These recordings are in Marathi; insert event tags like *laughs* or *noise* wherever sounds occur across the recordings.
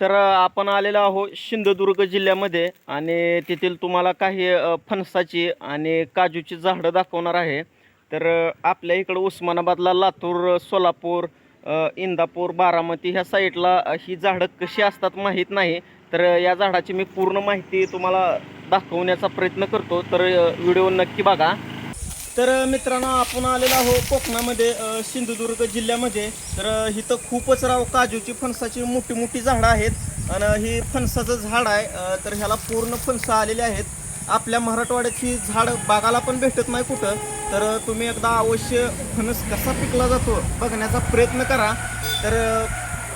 तर आपण आलेलो आहोत सिंधुदुर्ग जिल्ह्यामध्ये आणि तेथील तुम्हाला काही फणसाची आणि काजूची झाडं दाखवणार आहे. तर आपल्या इकडं उस्मानाबादला लातूर सोलापूर इंदापूर बारामती ह्या साईडला ही झाडं कशी असतात माहीत नाही. तर या झाडाची मी पूर्ण माहिती तुम्हाला दाखवण्याचा प्रयत्न करतो. तर व्हिडिओ नक्की बघा. तर मित्रांनो आपण आलेलो आहोत कोकणामध्ये सिंधुदुर्ग जिल्ह्यामध्ये. तर इथं खूपच राव काजूची फणसाची मोठी मोठी झाडं आहेत. आणि ही फणसाचं झाड आहे. तर ह्याला पूर्ण फणसं आलेली आहेत. आपल्या मराठवाड्यात ही झाड बागाला पण भेटत नाही कुठं. तर तुम्ही एकदा अवश्य फणस कसा पिकला जातो बघण्याचा प्रयत्न करा. तर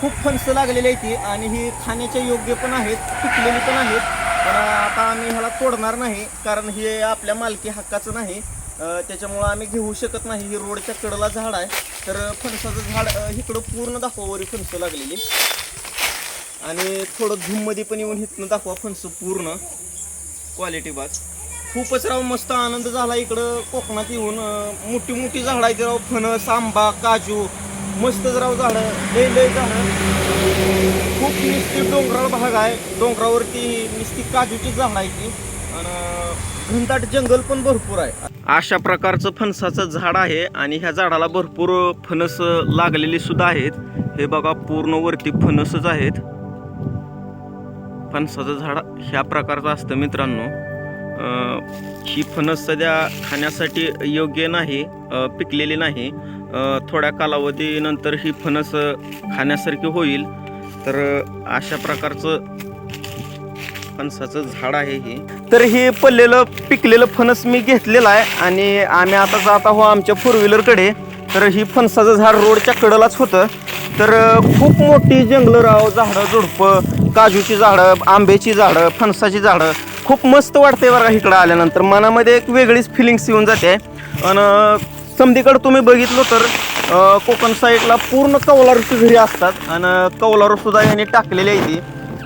खूप फणसं लागलेली आहे ती आणि ही खाण्याच्या योग्य पण आहेत पिकलेली पण आहेत. पण आता आम्ही ह्याला तोडणार नाही कारण हे आपल्या मालकी हक्काचं नाही. त्याच्यामुळं आम्ही घेऊ शकत नाही. ही रोडच्या कडला झाड आहे. तर फणसाचं झाड इकडं पूर्ण दाखवावरी फणस फणसं लागलेली. आणि थोडं धूममध्ये पण येऊन इथनं दाखवा फणसं पूर्ण. क्वालिटी बाज खूपच राव मस्त आनंद झाला इकडं कोकणात येऊन. मोठी मोठी झाडं आहेत राव. फणस आंबा काजू. मस्तच राव झाडं. लय लय झाडं. खूप निस्ती डोंगराळ भाग आहे. डोंगरावरती निस्ती काजूची झाडं आहे ती. आणि घनदाट जंगल पण भरपूर आहे. अशा प्रकारचं फणसाचं झाड आहे आणि ह्या झाडाला भरपूर फणस लागलेली सुद्धा आहेत. हे बघा पूर्ण वरती फणसच आहेत. फणसाचं झाड ह्या प्रकारचं असतं मित्रांनो. ही फणस सध्या खाण्यासाठी योग्य नाही पिकलेली नाही. थोड्या कालावधीनंतर ही फणस खाण्यासारखी होईल. तर अशा प्रकारचं फणसाचं झाड आहे हे. तर हे पडलेलं पिकलेलं फणस मी घेतलेलं आहे आणि आम्ही आता जात आहोत आमच्या फोर व्हीलरकडे तर ही फणसाचं झाड रोडच्या कडेलाच होतं. तर खूप मोठी जंगलं राव झाडं झुडपं काजूची झाडं आंब्याची झाडं फणसाची झाडं. खूप मस्त वाटते बघा इकडं आल्यानंतर. मनामध्ये एक वेगळीच फिलिंग्स येऊन जाते. आणि समधीकडं तुम्ही बघितलं तर कोकण साईडला पूर्ण कौलारूची घरी असतात. आणि कौलारू सुद्धा यांनी टाकलेली आहे ती.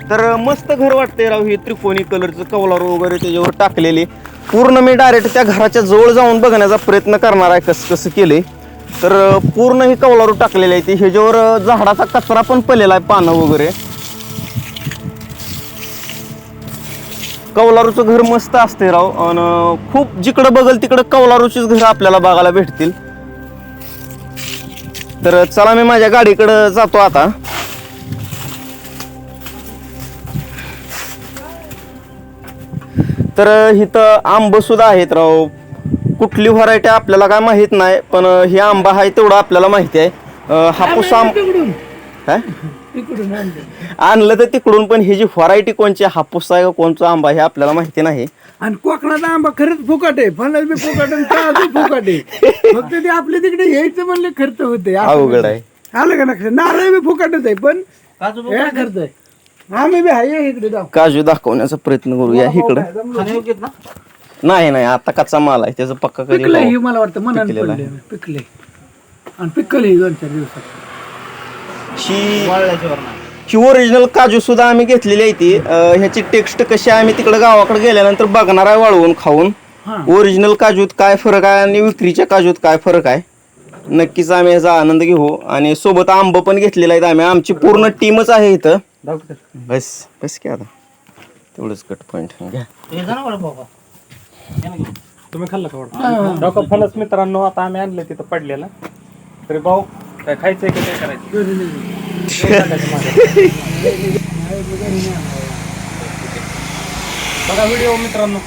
तर मस्त घर वाटतंय राव हे त्रिकोणी कलरचं कौलारू वगैरे त्याच्यावर टाकलेले. पूर्ण मी डायरेक्ट त्या घराच्या जवळ जाऊन बघण्याचा प्रयत्न करणार आहे कसं कसं केले तर पूर्ण ही कौलारू टाकलेले आहे ते. ह्याच्यावर झाडाचा कचरा पण पडलेला आहे पानं वगैरे. कौलारूचं घर मस्त असते राव. आणि खूप जिकडं बघल तिकडं कौलारूचीच घर आपल्याला बघायला भेटतील. तर चला मी माझ्या गाडीकडं जातो आता. तर इथं आंब सुद्धा आहेत राव. कुठली व्हरायटी आपल्याला काय माहीत नाही पण हे आंबा आहे तेवढं आपल्याला माहिती आहे. हापूस आंब तिकडून काय आणलं. आणलं तर तिकडून पण ही जी व्हरायटी कोणची हापूस आहे का कोणचा आंबा हे आपल्याला माहिती नाही. आणि कोकणाचा आंबा खरंच फुकट आहे. फणस बी फुकट आणि काजू फुकट आहे. *laughs* फक्त ते आपल्या तिकडे यायचं म्हणले खर्च होते अवघड आहे. आलं का लक्षात? नारळ बी फुकटच आहे पण खर्च आहे. आम्ही बी आहे इकडे जाऊ. काजू दाखवण्याचा प्रयत्न करूया इकडं. नाही नाही आता कच्चा माल आहे त्याचा पक्का कधी हे मला वाटतं पिकलेलं पडले पिकले आणि पिकले दोन चार दिवसात. ही ही ओरिजिनल काजू सुद्धा आम्ही घेतलेली आहे ती. अं, ह्याची टेक्स्ट कशी आहे आम्ही तिकडे गावाकडे गेल्यानंतर बघणार आहे वाळवून खाऊन. हा. ओरिजिनल काजूत काय फरक आहे आणि विक्रीच्या काजूत काय फरक आहे? नक्कीच आम्ही ह्याचा आनंद घेऊ. आणि सोबत आंब पण घेतलेला आहे आम्ही. आमची पूर्ण टीमच आहे इथं. बस बस की आता. तेवढंच कट पॉईंट घ्या. तुम्ही खाल्लं का डॉक्टर फणस मित्रांनो आता आम्ही आणलं तिथं पडलेलं. तरी भाऊ काय खायचंय की काय करायचं *laughs* बघा व्हिडिओ मित्रांनो.